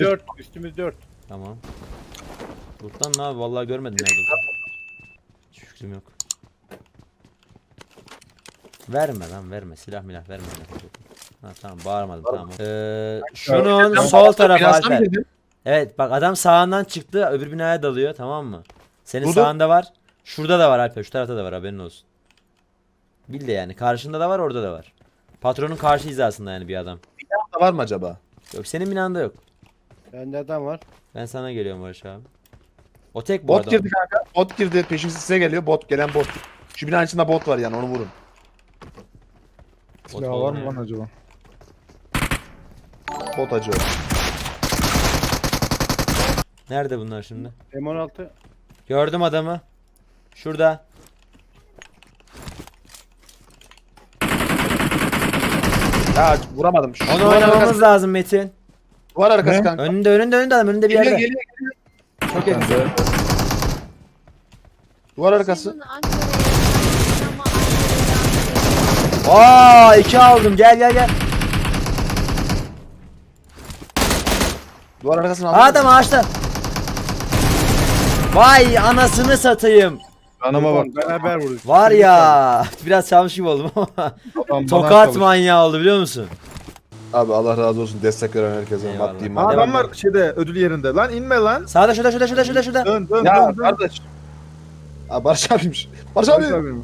Üstümüz 4. Üstümüz 4. Tamam. Loot'tan ne abi vallahi görmedim nerede. Hiç fikrim yok. Verme lan verme silah milah verme. Ha tamam bağırmadım tamam. Ee, şunun sol tarafı Alper. Evet bak adam sağından çıktı öbür binaya dalıyor tamam mı? Senin Burada. sağında var. Şurada da var Alper şu tarafta da var haberin olsun. Bil de yani karşında da var orada da var. Patronun karşı hizasında yani bir adam. Var mı acaba? Yok senin binanda yok. Bende adam var. Ben sana geliyorum Barış abi. O tek bu Bot adam. girdi kanka. Bot girdi. Peşin size geliyor. Bot gelen bot. Şu binanın içinde bot var yani onu vurun. Bot Silah var olmuyor. mı lan acaba? Bot acı. Nerede bunlar şimdi? M16. Gördüm adamı. Şurada. Ya vuramadım. Şu Onu duvar oynamamız lazım Metin. Duvar arkası Ne? kanka. Önünde önünde önünde adam önünde bir Geliyor yerde. geliyor geliyor. Çok iyi. Duvar arkası. Senin Ankara'ya ama Aa iki aldım gel gel gel. Duvar arkasını aldım. Adam ağaçta. Vay anasını satayım. Anama bak. Beraber vurduk. Var ya biraz çalmış gibi oldum ama. Bana Tokat manyağı oldu biliyor musun? Abi Allah razı olsun destek veren herkese. Eyvallah. Maddi Aa, manevi. adam var şeyde ödül yerinde. Lan inme lan. Sağda şurada şurada şurada şurada şurada. Dön dön Ya dön dön. kardeş. Aa Barış abiymiş. Barış Barış abi. abi mi?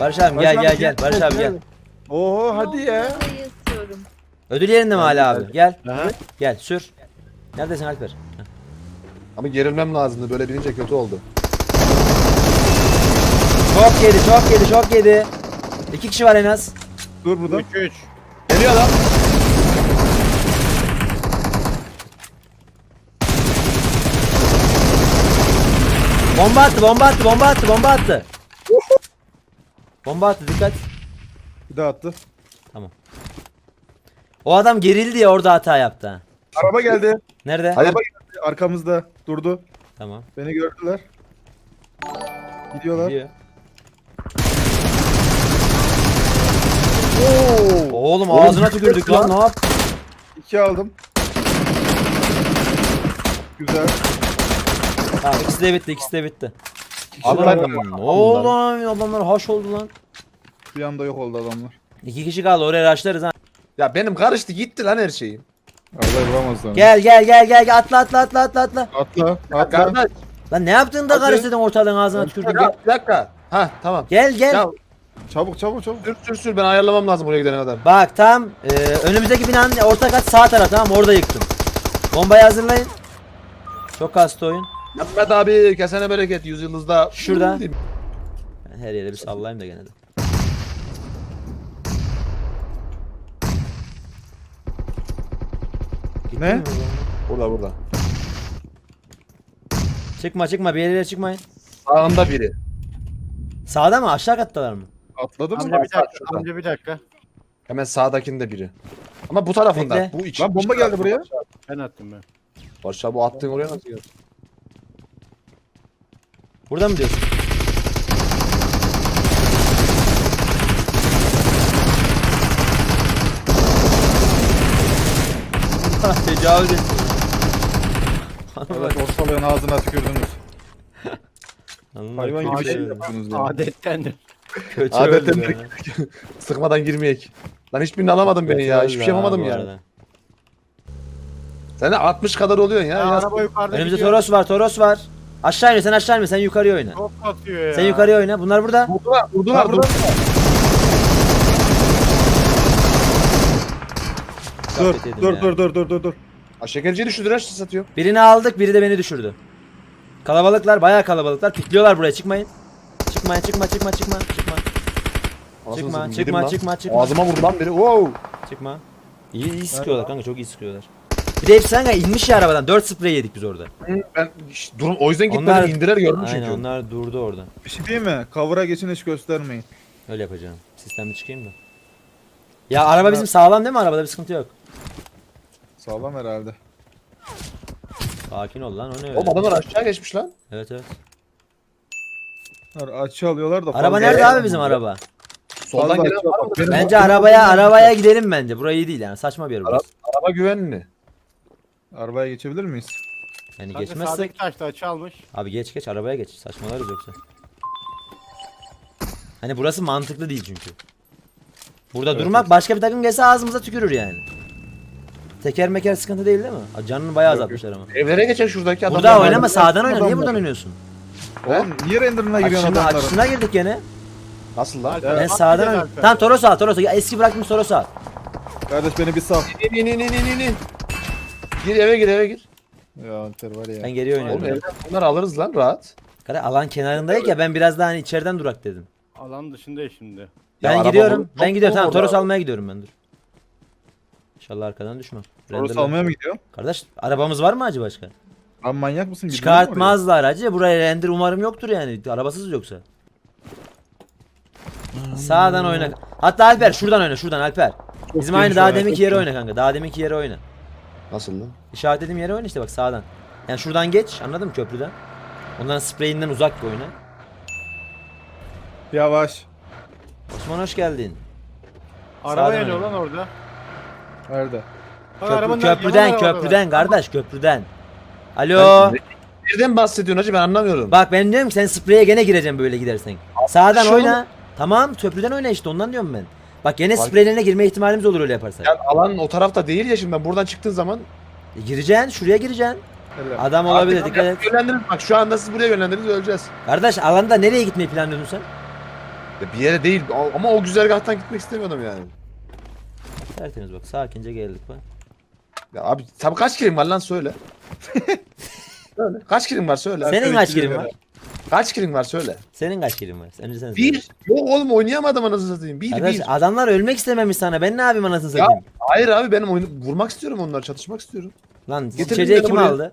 Barış abi gel gel gel. Barış abi gel. Oho hadi ya. İstiyorum. Ödül yerinde mi hala abi? Gel. Aha. Gel sür. Neredesin Alper? Heh. Ama gerilmem lazımdı. Böyle binince kötü oldu. Çok yedi çok yedi çok yedi. İki kişi var en az. Dur burada. 3 3. Geliyor lan. Bomba attı bomba attı bomba attı bomba attı. Bomba attı dikkat. Bir daha attı. O adam gerildi ya orada hata yaptı. ha. Araba geldi. Nerede? Hayır. Arkamızda durdu. Tamam. Beni gördüler. Gidiyorlar. Gidiyor. Oğlum Oğlum, ağzına tükürdük lan. ne yap? İki aldım. Güzel. Tamam ikisi de bitti ikisi de bitti. Abi Abi ne oldu lan? Adamlar haş oldu lan. Bir anda yok oldu adamlar. İki kişi kaldı oraya raşlarız ha. Ya benim karıştı gitti lan her şeyim. Allah bulamazlar. Gel gel gel gel gel atla atla atla atla atla. Atla. Atla. kardeş. Lan ne yaptın da Hadi. karıştırdın ortalığın ağzına tükürdün gel. bir dakika. Ha tamam. Gel gel. Ya Çabuk çabuk çabuk. sür sür sür ben ayarlamam lazım buraya gidene kadar. Bak tam e, önümüzdeki binanın orta kat sağ taraf tamam mı? orada yıktım. Bombayı hazırlayın. Çok kastı oyun. Mehmet abi kesene bereket yüzyılınızda. Şurada. Ben her yere bir sallayayım da gene de. Ne? mi? Burada burada. Çıkma çıkma bir yere çıkmayın. Sağında biri. Sağda mı aşağı kattalar mı? Atladı mı? Amca bir dakika. Şurada. Amca bir dakika. Hemen sağdakinde biri. Ama bu tarafında. Bekle. Bu içi. Lan bomba geldi buraya. Ben attım ben. Barış abi bu attığın oraya nasıl geldi? Burada mı diyorsun? Tecavüz etti. Evet ortalığın ağzına tükürdünüz. Hayvan gibi şey şey. yaptınız ya. Adettendir. Kötü öldü. Sıkmadan girmeyek. Lan hiçbirini alamadın beni Kötü ya. öldü Hiçbir şey ha yapamadım bu ya. arada. Sen de 60 kadar oluyorsun ya. Ya, ya. araba yukarıda Önümüzde gidiyor. Toros var, Toros var. Aşağı ine sen aşağı inme sen yukarıya oyna. Çok atıyor ya. Sen yukarıya oyna. Bunlar burada. Vurdular, vurdular, Lan vurdular. Dur Gaflet yedim dur ya. dur dur dur dur dur. Ha, şekerciyi düşürdüler, şişe satıyor. Birini aldık, biri de beni düşürdü. Kalabalıklar, bayağı kalabalıklar. Pikliyorlar buraya. Çıkmayın. Çıkma, çıkma, çıkma, çıkma. Anasını Çıkma, satayım, çıkma, yedim lan. çıkma, çıkma. Ağzıma vurdu lan biri. Wow. Çıkma. İyi, iyi sıkıyorlar kanka, çok iyi sıkıyorlar. Bir de hepsi kanka inmiş ya arabadan. 4 sprey yedik biz orada. Ben şş, durum o yüzden gitmedim. Onlar- indiler gördüm Aynen çünkü. onlar durdu orada. Bir şey diyeyim mi? Cover'a geçin hiç göstermeyin. Öyle yapacağım. Sistemde çıkayım da. Ya araba bizim sağlam değil mi? Arabada bir sıkıntı yok. Sağlam herhalde. Sakin ol lan o ne öyle? Oğlum adamlar aşağı geçmiş lan. Evet evet. Açı alıyorlar da. Araba fazla- nerede abi bizim araba? Soldan gelen açı var benim- Bence arabaya arabaya gidelim bence. Burayı iyi değil yani. Saçma bir yer burası. Araba güvenli. Arabaya geçebilir miyiz? Yani Kanka geçmezsek sağdaki taşta açı almış. abi geç geç arabaya geç. Saçmalarız yoksa. Hani burası mantıklı değil çünkü. Burada durmak başka bir takım gelse ağzımıza tükürür yani. Teker meker sıkıntı değil değil mi? Canını bayağı azaltmışlar ama. Evlere geçen şuradaki adamlar. Burada oynama sağdan oyna. Niye buradan oynuyorsun? Oğlum niye renderına giriyorsun Açısına, adamların? açısına girdik gene. Nasıl lan? Ben sağdan. Alper. Tamam Toros al Toros al. Ya Eski bıraktım Toros al. Kardeş beni bir sal. İn in in in in in. Gir eve gir eve gir. Ya Alper var ya. Ben geriye Oğlum oynuyorum. evden bunları alırız lan rahat. Kare alan kenarındayız ya ben biraz daha hani içeriden durak dedim. Alan dışında şimdi. Ya Ben araba gidiyorum. Ben gidiyorum. Tamam. Toros almaya gidiyorum ben dur. İnşallah arkadan düşmem. Renderla- salmaya mı gidiyor? Kardeş arabamız var mı acı başka? Lan manyak mısın? Oraya? Çıkartmazlar acı. Buraya render umarım yoktur yani. Arabasız yoksa. Sağdan oyna. Hatta Alper şuradan oyna şuradan Alper. Bizim aynı daha deminki yere oyna kanka. Daha deminki yere oyna. Nasıl lan? İşaretlediğim yere oyna işte bak sağdan. Yani şuradan geç anladın mı köprüden? Onların spreyinden uzak oyna. Yavaş. Osman hoş geldin. Araba Sağdan yanıyor oyna. lan orada. Nerede? Köprü- arabanın köprüden köprüden kardeş köprüden. Alo. Nereden bahsediyorsun hacı ben anlamıyorum. Bak ben diyorum ki sen spreye gene gireceğim böyle gidersen. Sağdan oyna. Tamam köprüden oyna işte ondan diyorum ben. Bak gene Bak- spreylerine girme ihtimalimiz olur öyle yaparsak. Yani alan o tarafta değil ya şimdi ben buradan çıktığın zaman E, gireceksin şuraya gireceksin. Helal. Adam olabilir Artık dikkat et. Yönlendiririz bak şu anda siz buraya yönlendiririz öleceğiz. Kardeş alanda nereye gitmeyi planlıyordun sen? Ya bir yere değil ama o güzergahtan gitmek istemiyordum yani. Tertemiz bak sakince geldik bak. Ya abi tabi kaç kilim var lan söyle. söyle. Kaç kilim var söyle. Senin kaç ver. var? Kaç kilim var söyle. Senin kaç kilin var? Önce sen söyle. Bir. Yok oğlum oynayamadım anasını satayım. Bir Kardeş bir. adamlar ölmek istememiş sana. Ben ne yapayım anasını Ya satayım? hayır abi benim oyunu vurmak istiyorum onları çatışmak istiyorum. Lan Getirin içeceği beni kim buraya. aldı?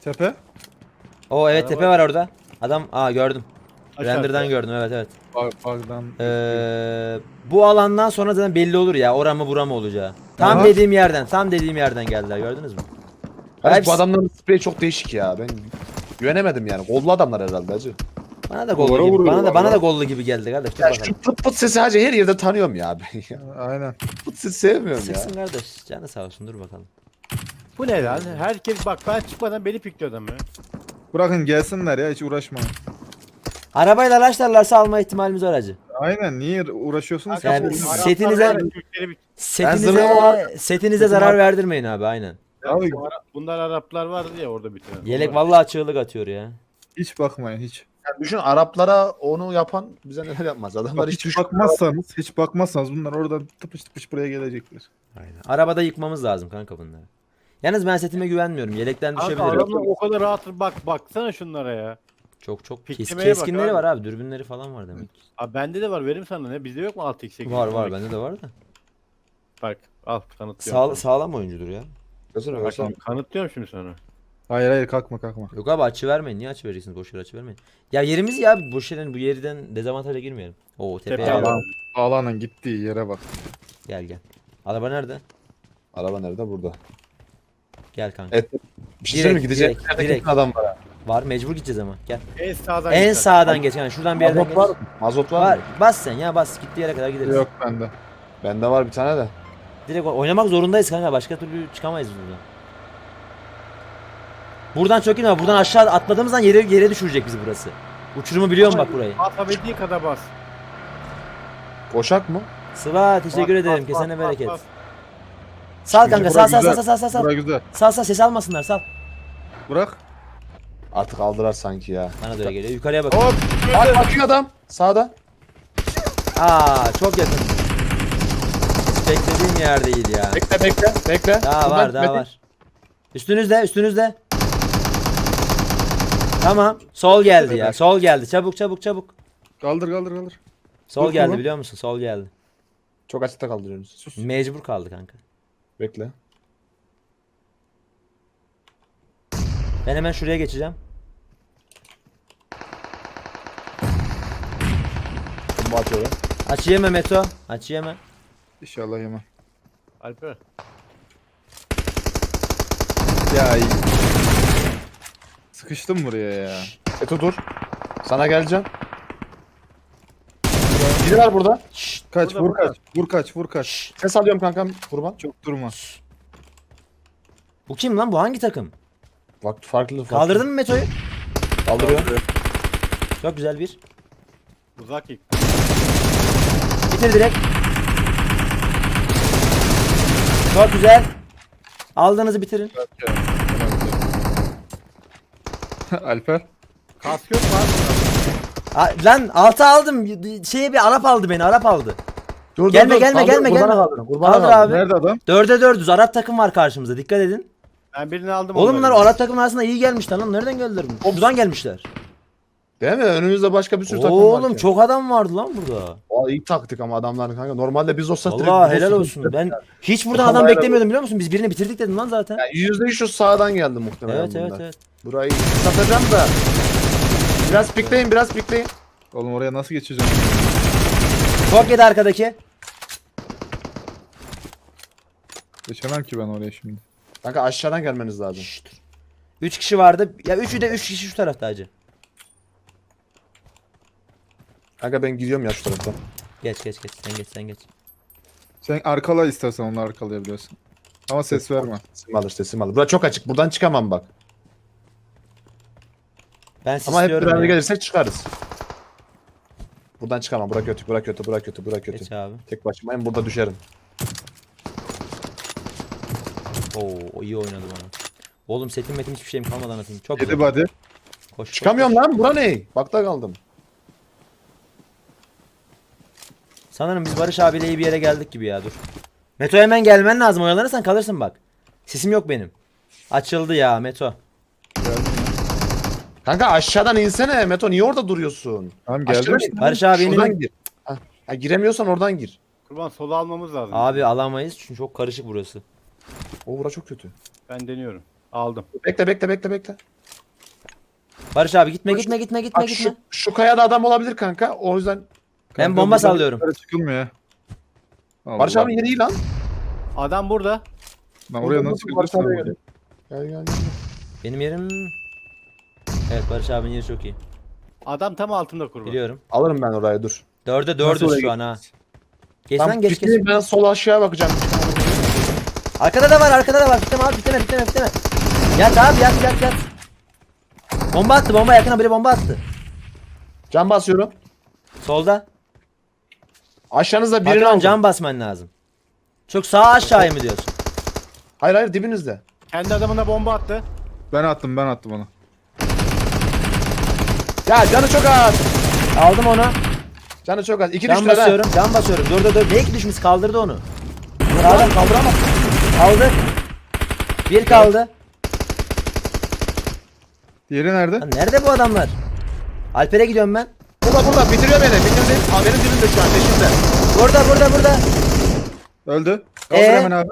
Tepe. O evet Araba- tepe var orada. Adam aa gördüm. Aşağı Render'dan gördüm evet evet. Bug, bug'dan. Ee, bu alandan sonra zaten belli olur ya ora mı bura mı olacağı. Tam Aha. dediğim yerden, tam dediğim yerden geldiler gördünüz mü? Hepsi- bu adamların spreyi çok değişik ya. Ben güvenemedim yani. Gollu adamlar herhalde hacı. Bana da gollu Duvara gibi, vuruyor bana da bana vallahi. da gollu gibi geldi kardeş. Dur Ya bakalım. şu pıt pıt sesi hacı her yerde tanıyorum ya ben ya. Aynen. Pıt sesi sevmiyorum ya. Sıksın kardeş. Canı sağ olsun dur bakalım. Bu ne lan? Herkes bak ben çıkmadan beni pikliyor adam ya. Bırakın gelsinler ya hiç uğraşmayın. Arabayla araçlarlarsa alma ihtimalimiz var hacı. Aynen niye uğraşıyorsunuz? Yani olmuyor. setinize- Türkleri Setinize, zırhlı setinize zarar verdirmeyin abi aynen. Abi Bu Ara- Bunlar Araplar vardı ya orada bir tane. Yelek vallahi çığlık atıyor ya. hiç bakmayın hiç. Yani düşün Araplara onu yapan bize neler yapmaz. Adamlar Bak, hiç hiç bakmazsanız, hiç bakmazsanız bunlar oradan tıpış tıpış buraya gelecekler. Aynen. Arabada yıkmamız lazım kanka bunları. Yalnız ben setime güvenmiyorum. Yelekten Kanka düşebilirim. adamlar o kadar rahat bak baksana şunlara ya. Çok çok kes, Piklemeye bak keskinleri abi. var abi. Dürbünleri falan var demek. Abi bende de var verim sana ne bizde yok mu 6x 8 Var var bende de var da. Bak al kanıtlıyorum. Sağ, sağlam oyuncudur ya. Gözüne Bak, baksana. kanıtlıyorum şimdi sana. Hayır hayır kalkma kalkma. Yok abi açı vermeyin. Niye açı vereceksiniz? Boş yere açı vermeyin. Ya yerimiz ya abi. Boş yerin bu yerden dezavantaja girmeyelim. Oo tepeye Tepe al. alan. Ağlanan gittiği yere bak. Gel gel. Araba nerede? Araba nerede? Burada. Gel kanka. Evet. Bir şey söyleyeyim mi? Direkt, Gidecek. direkt, Nerede direkt. kesin adam var ha. Var mecbur gideceğiz ama. Gel. En sağdan En gider. sağdan geç. Yani şuradan bir yerden Mazot geç. var mı? Mazot var, Var. mı? Bas sen ya bas. Gittiği yere kadar gideriz. Yok bende. Bende var bir tane de. Direkt o- oynamak zorundayız kanka. Başka türlü çıkamayız buradan. Buradan çok inme. Buradan aşağı atladığımızdan yere yere düşürecek bizi burası. Uçurumu biliyorum bak burayı. Basabildiği kadar bas. Koşak mı? Sıva teşekkür Bas, ederim. bas, Kesene bas, bereket. bas. Sal kanka Bura sal sal güzel. sal sal sal sal. Bura güzel. Sal sal ses almasınlar sal. Bırak. Artık aldılar sanki ya. Bana da öyle geliyor. Yukarıya bak. Hop. Bak bakıyor adam. Sağda. Aa çok yakın. Hiç beklediğim yer değil ya. Bekle bekle. Bekle. Daha var daha var. Üstünüzde üstünüzde. Tamam. Sol geldi ya. Sol geldi. Çabuk çabuk çabuk. Kaldır kaldır kaldır. Sol Dur, geldi tamam. biliyor musun? Sol geldi. Çok açıkta kaldırıyorsunuz. Sus. Mecbur kaldı kanka. Bekle. Ben hemen şuraya geçeceğim. Bomba atıyorum. Açı yeme Meto. Açı yeme. İnşallah yemem. Alper. Ya iyi. Sıkıştım buraya ya. Eto dur. Sana geleceğim. Biri var burada. Şşt. Kaç Burada, vur burada. kaç. Vur kaç vur kaç. Ses alıyorum kankam kurban. Çok durma. Bu kim lan? Bu hangi takım? Farklı farklı. Kaldırdın mı Meto'yu? Kaldırıyor. Çok güzel bir. Uzak ilk. Bitir direkt. Çok güzel. Aldığınızı bitirin. Alper. Kask yok mu abi? A- lan altı aldım. Şeye bir Arap aldı beni. Arap aldı. Dur, Gelme, dur, gelme, kaldır, gelme, kurbana gelme. kaldırın, kurbana Kaldır kaldırın. abi. Nerede adam? Dörde dördüz. Arap takım var karşımızda. Dikkat edin. Ben birini aldım. Oğlum bunlar onları. Arap takımın arasında iyi gelmişler lan. Nereden geldiler bunu? Buradan gelmişler. Değil mi? Önümüzde başka bir sürü takım var. Oğlum ki. çok adam vardı lan burada. Aa, iyi taktik ama adamların kanka. Normalde biz olsak direkt Vallahi biz helal olsun. Ben hiç buradan adam beklemiyordum biliyor musun? Biz birini bitirdik dedim lan zaten. Yani yüzde şu sağdan geldi muhtemelen Evet evet bunlar. evet. Burayı satacağım da. Biraz pikleyin biraz pikleyin. Oğlum oraya nasıl geçeceğim? Çok yedi arkadaki. Geçemem ki ben oraya şimdi. Kanka aşağıdan gelmeniz lazım. Şşt. Üç kişi vardı. Ya üçü de üç kişi şu tarafta acı. Kanka ben gidiyorum ya şu taraftan. Geç geç geç. Sen geç sen geç. Sen arkala istersen onu arkalayabiliyorsun. Ama ses verme. Sesim alır sesim alır. Burası çok açık. Buradan çıkamam bak. Ben Ama hep sisliyorum beraber ya. gelirsek çıkarız. Buradan çıkamam. Bura kötü, bura kötü, bura kötü, bura kötü. Geç abi. Tek başımayım burada düşerim. Oo iyi oynadı bana. Oğlum setim metim hiçbir şeyim kalmadı anasını. Çok Yedi güzel. body. Koş, Çıkamıyorum koş. lan. Bura ne? Bakta kaldım. Sanırım biz Barış abiyle iyi bir yere geldik gibi ya dur. Meto hemen gelmen lazım oyalanırsan kalırsın bak. Sesim yok benim. Açıldı ya Meto. Kanka aşağıdan insene. Meto niye orada duruyorsun? Tamam geldim Aşağıdan in. Barış abinin- Şuradan gir. Ha, ha, giremiyorsan oradan gir. Kurban sola almamız lazım. Abi alamayız çünkü çok karışık burası. O bura çok kötü. Ben deniyorum. Aldım. Bekle bekle bekle bekle. Barış abi gitme gitme gitme gitme Bak gitme. şu, şu kayada adam olabilir kanka. O yüzden Ben bomba sallıyorum. yukarı Çıkılmıyor. Allah. Barış abi yeri iyi lan. Adam burada. Lan oraya nasıl Barış abiye gel. Gel gel gel. Benim yerim... Evet Barış abinin yeri çok iyi. Adam tam altında kurban. Biliyorum. Alırım ben orayı dur. Dörde Nasıl dördüz oraya şu an ha. Geç Tam lan geç geç. Ben sol aşağıya bakacağım. Arkada da var arkada da var. Bitleme abi bitleme bitleme bitleme. Yat abi yat yat yat. Bomba attı bomba yakına biri bomba attı. Can basıyorum. Solda. Aşağınızda birini aldım. can basman lazım. Çok sağ aşağıya mı diyorsun? Hayır hayır dibinizde. Kendi adamına bomba attı. Ben attım ben attım onu. Ya canı çok az. Aldım onu. Canı çok az. İki Can düştü lan. basıyorum. Can basıyorum. Dur dur dur. Ne iki düşmüş kaldırdı onu. Adam kaldıramaz. Aldı. Bir kaldı. Diğeri nerede? Lan nerede bu adamlar? Alper'e gidiyorum ben. Burada burada bitiriyor beni. Bitirdi. Aa, benim dibimde şu an peşimde. Burada burada burada. Öldü. Kaldır Ee? hemen abi.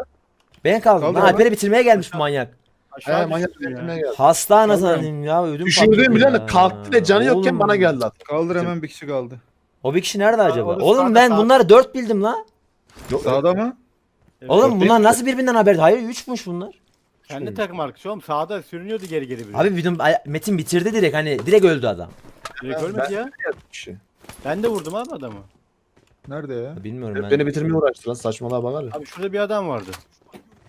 Ben kaldım. Kaldır Lan ama. Alper'i bitirmeye gelmiş bu manyak. Aşağı He manyak düştüm ya. geldi. Hasta anasını satayım ya. Ödüm Düşürdüğüm patladı bile kalktı ve canı yokken Oğlum, bana geldi at. Kaldır hemen bir kişi kaldı. O bir kişi nerede acaba? Oğlum sağda, ben sağda. bunları dört bildim la. Yok, Sağda mı? Evet. Oğlum bunlar nasıl birbirinden haber? Hayır üçmüş bunlar. Kendi takım arkadaşı oğlum sağda sürünüyordu geri geri biri. Abi bizim ay- Metin bitirdi direkt hani direkt öldü adam. Direkt ölmedi ya. kişi. Ben de vurdum abi adamı. Nerede ya? Bilmiyorum Hep ben. beni bitirmeye uğraştı lan saçmalığa bakar ya. Abi şurada bir adam vardı.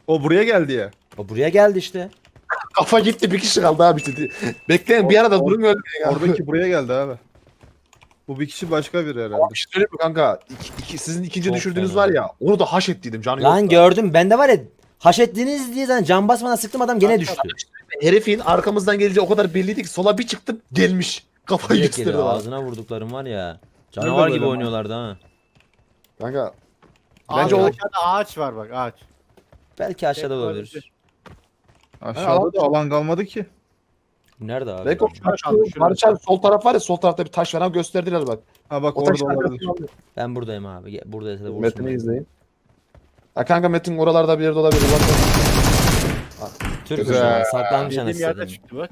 O buraya geldi ya. O buraya geldi işte. Kafa gitti bir kişi kaldı abi. Bekleyin bir arada durun ölmeyin ya. Oradaki buraya geldi abi. Bu bir kişi başka biri herhalde. Şey söyleyeyim mi kanka? İki, iki- sizin ikinci Çok düşürdüğünüz fena. var ya onu da haş ettiydim canı Lan yok. gördüm. Ben de var ya haş ettiniz diye zaten can basmadan sıktım adam gene düştü. Herifin arkamızdan gelince o kadar belliydi ki sola bir çıktım gelmiş. Kafayı Direkt gösterdi geliyor. lan. Ağzına vurduklarım var ya. Canavar böyle gibi ama? oynuyorlardı ha. Kanka Abi Bence o- aşağıda ağaç var bak ağaç. Belki aşağıda Tek olabilir. Aşağıda da alan kalmadı ki. Nerede abi? Beko Şurada kaldı, şu şurada. Barış abi sol taraf var ya sol tarafta bir taş var ha gösterdiler bak. Ha bak O orada olabilir. Ben buradayım abi. Gel- Buradaysa da vursun. Metin'i izleyin. Ha kanka Metin oralarda bir yerde olabilir. Bak, Türk Güzel. Saklanmış Dediğim anasını yerde satayım. çıktı bak.